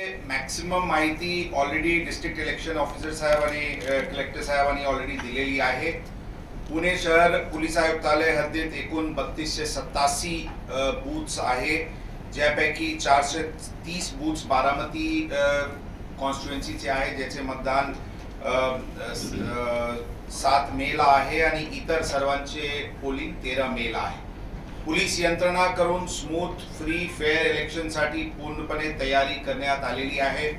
Maximum माहिती already district election officer साहेब आणि कलेक्टर साहेबांनी ऑलरेडी दिलेली आहे. पुणे शहर पोलीस आयुक्तालय हद्दीत एकूण बत्तीसशे सत्तासी बूथ्स आहे. ज्यापैकी चारशे तीस बूथ्स बारामती कॉन्स्टिट्युएन्सीचे आहे ज्याचे मतदान सात मेला आहे आणि इतर सर्वांचे पोलिंग तेरा मेला आहे. पोलीस यंत्रणा करून स्मूथ फ्री फेअर इलेक्शनसाठी पूर्णपणे तयारी करण्यात आलेली आहे.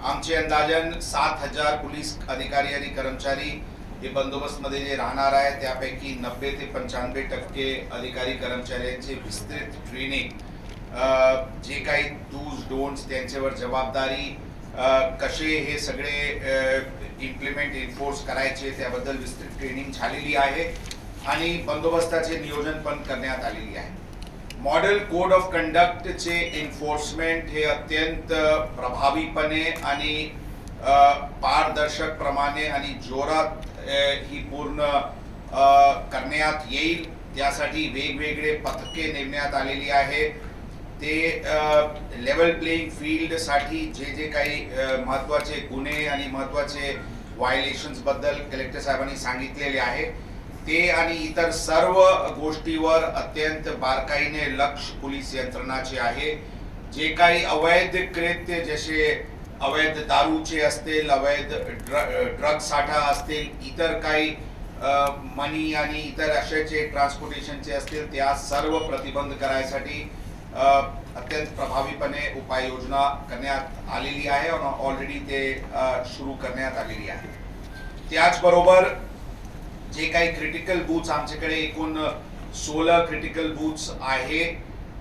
आमचे अंदाजन सात हजार पोलीस अधिकारी आणि कर्मचारी हे बंदोबस्तमध्ये जे राहणार आहे त्यापैकी नब्बे ते पंच्याण्णव टक्के अधिकारी कर्मचाऱ्यांचे विस्तृत ट्रेनिंग जे काही डूज डोंट्स त्यांच्यावर जबाबदारी कसे हे सगळे इम्प्लिमेंट इन्फोर्स करायचे त्याबद्दल विस्तृत ट्रेनिंग झालेली आहे. आणि बंदोबस्ताचे नियोजन पण करण्यात आलेली आहे. मॉडेल कोड ऑफ कंडक्टचे एन्फोर्समेंट हे अत्यंत प्रभावीपणे आणि पारदर्शकप्रमाणे आणि जोरात ही पूर्ण करण्यात येईल. त्यासाठी वेगवेगळे पथके नेमण्यात आलेली आहे. ते लेवल प्लेईंग फील्डसाठी जे जे काही महत्त्वाचे गुन्हे आणि महत्त्वाचे व्हायलेशन्सबद्दल कलेक्टर साहेबांनी सांगितलेले आहे. ते आणि इतर सर्व गोष्टीवर अत्यंत बारकाईने लक्ष पोलीस यंत्रणाचे आहे. जे काही अवैध कृत्य जसे अवैध दारूचे असतील अवैध ड्र ड्रग साठा असतील इतर काही मनी आणि इतर अशाचे ट्रान्सपोर्टेशनचे असतील त्या सर्व प्रतिबंध करायसाठी अत्यंत प्रभावीपणे उपाययोजना करण्यात आलेली आहे ऑलरेडी ते सुरू करण्यात आलेली आहे. त्याचबरोबर जे काही क्रिटिकल बूथ्स आमच्याकडे एकूण सोळा क्रिटिकल बूथ्स आहे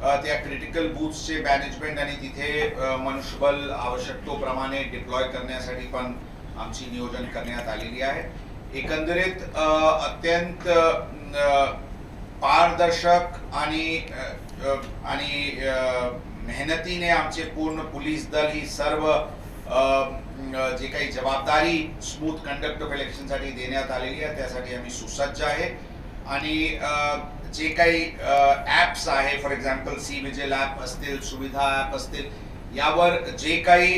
त्या क्रिटिकल बूथ्सचे मॅनेजमेंट आणि तिथे मनुष्यबल मनुष्यबळ आवश्यकतेप्रमाणे डिप्लॉय करण्यासाठी पण आमची नियोजन करण्यात आलेली आहे. एकंदरीत अत्यंत पारदर्शक आणि आणि मेहनतीने आमचे पूर्ण पोलीस दल ही सर्व जे काही जबाबदारी स्मूथ कंडक्ट ऑफ इलेक्शनसाठी देण्यात आलेली आहे त्यासाठी आम्ही सुसज्ज आहे. आणि जे काही ॲप्स आहे for example C vigil app असतील सुविधा ॲप असतील यावर जे काही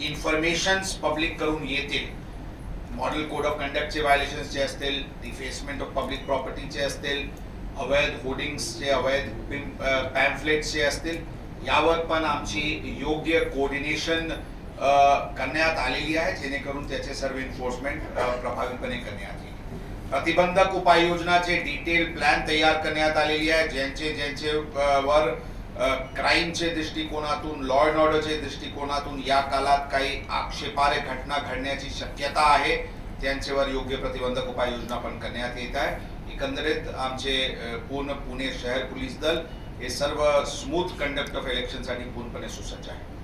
इन्फॉर्मेशन्स पब्लिक करून येतील मॉडेल कोड ऑफ कंडक्टचे व्हायलेशन्स जे असतील डिफेसमेंट ऑफ पब्लिक प्रॉपर्टीचे असतील अवैध होर्डिंग्सचे अवैध पॅम्फलेट्सचे असतील यावर पण आमची योग्य कोऑर्डिनेशन करण्यात आलेली आहे जेणेकरून त्याचे सर्व एन्फोर्समेंट प्रभावीपणे करण्यात येईल. प्रतिबंधक उपाययोजनाचे डिटेल प्लॅन तयार करण्यात आलेली आहे ज्यांचे ज्यांचे वर क्राईमचे दृष्टिकोनातून लॉ अँड ऑर्डरच्या दृष्टिकोनातून या काळात काही आक्षेपार्ह घटना घडण्याची शक्यता आहे त्यांच्यावर योग्य प्रतिबंधक उपाययोजना पण करण्यात येत आहे. एकंदरीत आमचे पूर्ण पुणे शहर पोलीस दल हे सर्व स्मूथ कंडक्ट ऑफ इलेक्शनसाठी पूर्णपणे सुसज्ज आहे.